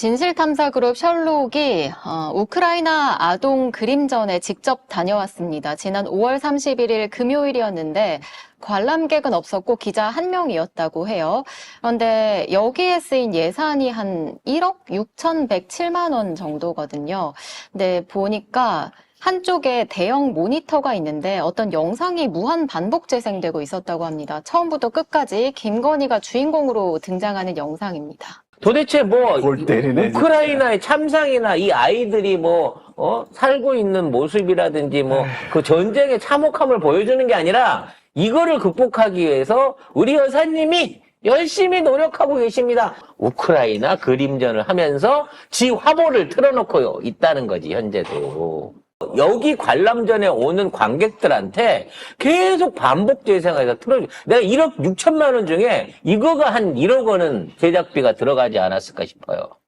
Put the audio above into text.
진실탐사그룹 셜록이 어, 우크라이나 아동 그림전에 직접 다녀왔습니다. 지난 5월 31일 금요일이었는데 관람객은 없었고 기자 한 명이었다고 해요. 그런데 여기에 쓰인 예산이 한 1억 6,107만 원 정도거든요. 근데 보니까 한쪽에 대형 모니터가 있는데 어떤 영상이 무한 반복 재생되고 있었다고 합니다. 처음부터 끝까지 김건희가 주인공으로 등장하는 영상입니다. 도대체 뭐골 때리네, 우크라이나의 참상이나 이 아이들이 뭐 어, 살고 있는 모습이라든지 뭐 그 전쟁의 참혹함을 보여주는 게 아니라 이거를 극복하기 위해서 우리 여사님이 열심히 노력하고 계십니다. 우크라이나 그림전을 하면서 지 화보를 틀어놓고 있다는 거지 현재도. 여기 관람전에 오는 관객들한테 계속 반복 재생해서 틀어줘. 내가 1억 6천만 원 중에 이거가 한 1억 원은 제작비가 들어가지 않았을까 싶어요.